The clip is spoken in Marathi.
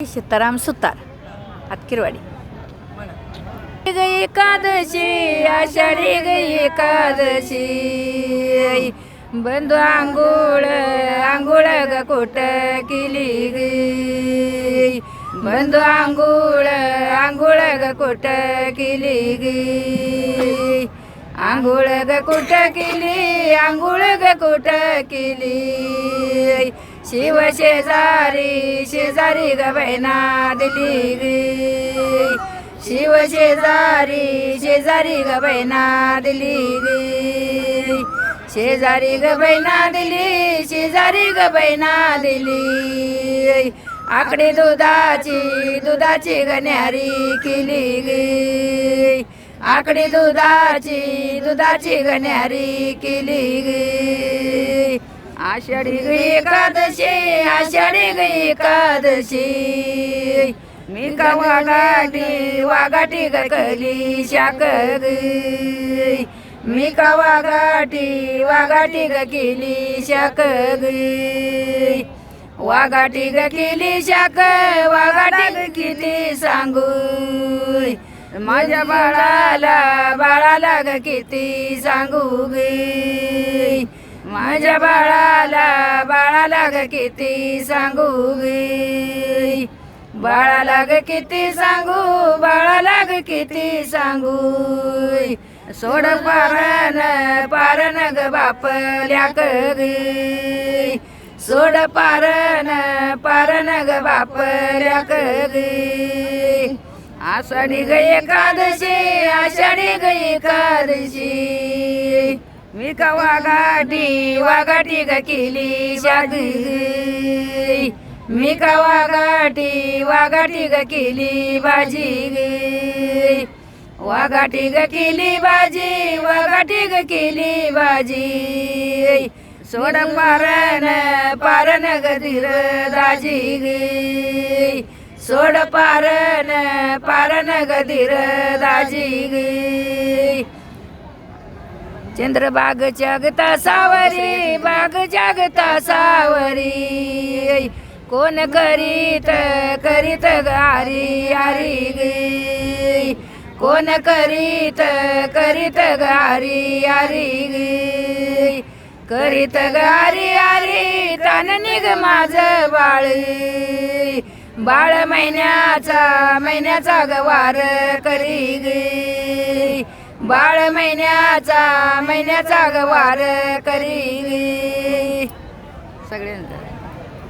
सीताराम सुतार हातकिरवाडी गई एकादशी आषाढी गई एकादशी. बंधू आंघोळ आंघोळ ग कोट केली गई बंधू आंघोळ आंघोळ ग कोट केली गई आंघोळ ग कोट केली आंघोळ ग कोट केली. शिव शेजारी शेजारी ग बहिणा दिली गे. शिव शेजारी शेजारी ग बहिणा दिली गे. शेजारी ग बहिणा दिली शेजारी ग बहिणा दिली. आकडे दुधाची दुधाची गण्यारी केली गे. आकडे दुधाची दुधाची गण्यारी केली गे. आषाढी ग एकादशी आषाढी ग एकादशी. मी का वागाटी वागाटी गकली कली शाक ग मी का वागाटी वागाटी ग केली शाक ग वागाटी ग केली शाक वागाटी ग किती सांगू. माझ्या बाळाला बाळाला ग किती सांगू गे. माझ्या बाळाला बाळाला ग किती सांगू गे. बाळाला ग किती सांगू बाळाला ग किती सांगू. सोड पारण पारण ग बापल्याक गे. सोड पारण पारण ग बापल्याक गे. आषाढी ग एकादशी आषाढी ग एकादशी. मी का वागाटी वागाटी ग केली शाद. मी का वागाटी वागाटी ग केली भाजी गे वागाटी ग केली भाजी वागाटी ग केली भाजी सोड पारण पारण ग धीर दाजी. गे सोड पारण पारण ग धीर दाजी. गे चंद्रबाग जगता सावरी बाग जगता सावरी. कोण करीत करीत गारी आरी गे. कोण करीत करीत गारी आरी गे. करीत गारी आरी तान निग माझ बाळ. बाळ महिन्याचा महिन्याचा गवार करी गे. बाळ महिन्याचा महिन्याचा गवार करी सगळ्यांचा.